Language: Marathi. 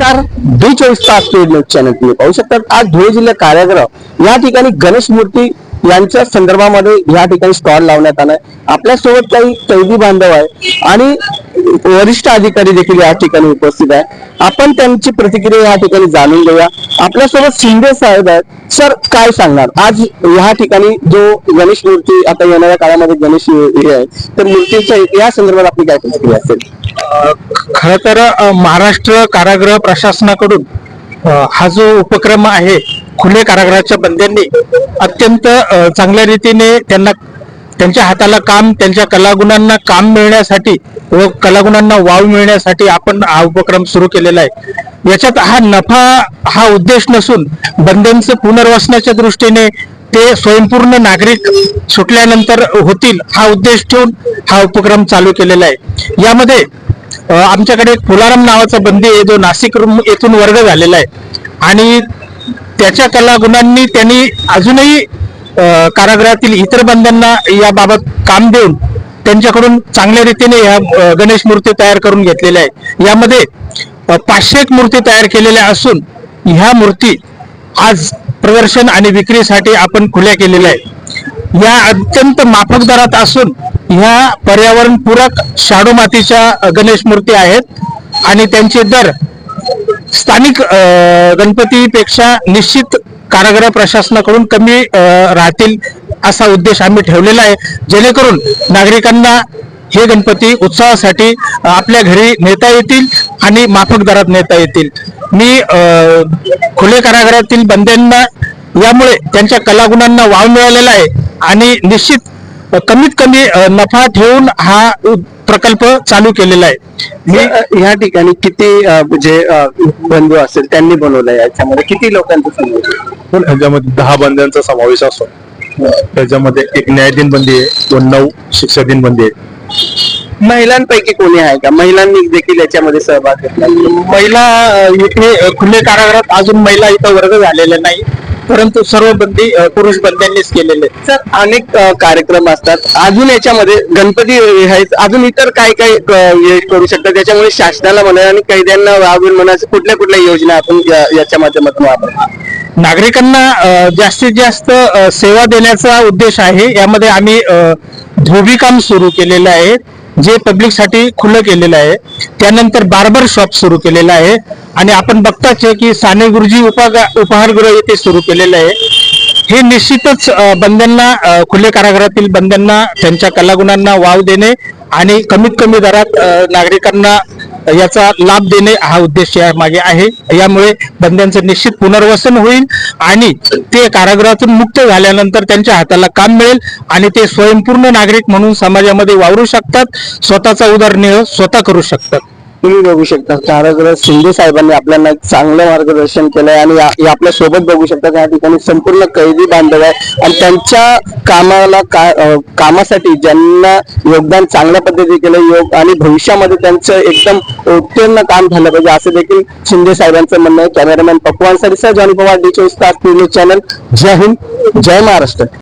नमस्कार. डी चोवीस तास पेड न्यूज चॅनल तुम्ही पाहू शकतात. आज धुळे जिल्हा कारागृह या ठिकाणी गणेश मूर्ती यांच्या संदर्भामध्ये या ठिकाणी स्टॉल लावण्यात आलाय. आपल्यासोबत काही कैदी बांधव आहे आणि वरिष्ठ अधिकारी देखील या ठिकाणी उपस्थित आहे आपण त्यांची प्रतिक्रिया या ठिकाणी जाणून घेऊया. आपल्यासोबत शिंदे साहेब आहेत. सर काय सांगणार? आज या ठिकाणी जो गणेश मूर्ती आता येणाऱ्या काळामध्ये गणेश हे आहे तर मूर्तीच्या या संदर्भात आपली काय प्रतिक्रिया असेल? खर तर महाराष्ट्र कारागृह प्रशासनाकडून हा जो उपक्रम आहे खुले कारागृहाच्या बंद्यांनी अत्यंत चांगल्या रीतीने त्यांना त्यांच्या हाताला काम त्यांच्या कलागुणांना काम मिळण्यासाठी व कलागुणांना वाव मिळण्यासाठी आपण हा उपक्रम सुरू केलेला आहे. याच्यात हा नफा हा उद्देश नसून बंद्यांचं पुनर्वसनाच्या दृष्टीने ते स्वयंपूर्ण नागरिक सुटल्यानंतर होतील हा उद्देश ठेवून हा उपक्रम चालू केलेला आहे. यामध्ये आमच्याकडे एक फुलाराम नावाचा बंदी आहे जो नाशिक येथून वर्ग झालेला आहे. आणि त्याच्या कलागुणांनी त्यांनी अजूनही कारागृहातील इतर बंदांना याबाबत काम देऊन त्यांच्याकडून चांगल्या रीतीने ह्या गणेश मूर्ती तयार करून घेतलेल्या आहे यामध्ये पाचशे एक मूर्ती तयार केलेल्या असून ह्या मूर्ती आज प्रदर्शन आणि विक्रीसाठी आपण खुल्या केलेल्या आहे या अत्यंत माफक दरात असून ह्या पर्यावरणपूरक शाडू मातीच्या गणेश मूर्ती आहेत आणि त्यांचे दर स्थानिक गणपतीपेक्षा निश्चित कारागृह प्रशासनाकडून कमी राहतील असा उद्देश आम्ही ठेवलेला आहे. जेणेकरून नागरिकांना हे गणपती उत्सवासाठी आपल्या घरी नेता येतील आणि माफक दरात नेता येतील. मी खुले कारागृहातील बंद्यांना यामुळे त्यांच्या कलागुणांना वाव मिळालेला आहे आणि निश्चित कमीत कमी नफा ठेवून हा प्रकल्प चालू केलेला आहे. या ठिकाणी किती जे बंधू असेल त्यांनी बनवलंय याच्यामध्ये? किती लोकांचा समावेश ह्याच्यामध्ये दहा बंद्यांचा समावेश असतो. त्याच्यामध्ये एक न्यायाधीन बंदी आहे व नऊ शिक्षाधीन बंदी आहे. महिलांपैकी कोणी आहे का? महिलांनी देखील याच्यामध्ये सहभाग घेतला. महिला इथे खुले कारागृहात अजून महिला इथं वर्ग झालेले नाही. परंतु सर्व बंदी पुरुष बंद्यांनीच केलेले सर अनेक कार्यक्रम असतात. अजून याच्यामध्ये गणपती आहेत. अजून इतर काय काय करू शकतात? त्याच्यामुळे शासनाला म्हणा आणि कैद्यांना वागून म्हणा कुठल्या कुठल्या योजना आपण याच्या माध्यमातून वापरतो? नागरिकांना जास्तीत जास्त सेवा देण्याचा उद्देश आहे. यामध्ये आम्ही धोबीकाम सुरू केलेलं आहे. जे पब्लिकसाठी खुलं केलेलं आहे त्यानंतर बार्बर शॉप सुरू केलेलं आहे. आणि आपण बघताच आहे की साने गुरुजी उपा उपहारगृह येथे सुरू केलेलं आहे. हे निश्चितच बंद्यांना खुले कारागृहातील बंद्यांना त्यांच्या कलागुणांना वाव देणे आणि कमीत कमी दरात नागरिकांना याचा लाभ देणे हा उद्देश या मागे आहे. यामुळे बंद्यांचं निश्चित पुनर्वसन होईल आणि ते कारागृहातून मुक्त झाल्यानंतर त्यांच्या हाताला काम मिळेल आणि ते स्वयंपूर्ण नागरिक म्हणून समाजामध्ये वावरू शकतात स्वतःचा उदरनिर्वाह स्वतः करू शकतात. तुम्ही बघू शकता कारागृह शिंदे साहेबांनी आपल्याला एक चांगलं मार्गदर्शन केलंय आणि आपल्यासोबत बघू शकता या ठिकाणी संपूर्ण कैदी बांधव आहे. आणि त्यांच्या कामाला का- कामासाठी ज्यांना योगदान चांगल्या पद्धतीने केलं योग आणि भविष्यामध्ये त्यांचं एकदम उत्तीर्ण काम झालं पाहिजे असं देखील शिंदे साहेबांचं म्हणणं आहे. कॅमेरामॅन पकवान सर जॉनी पवार डी चोवीस तास चॅनल. जय हिंद जय महाराष्ट्र.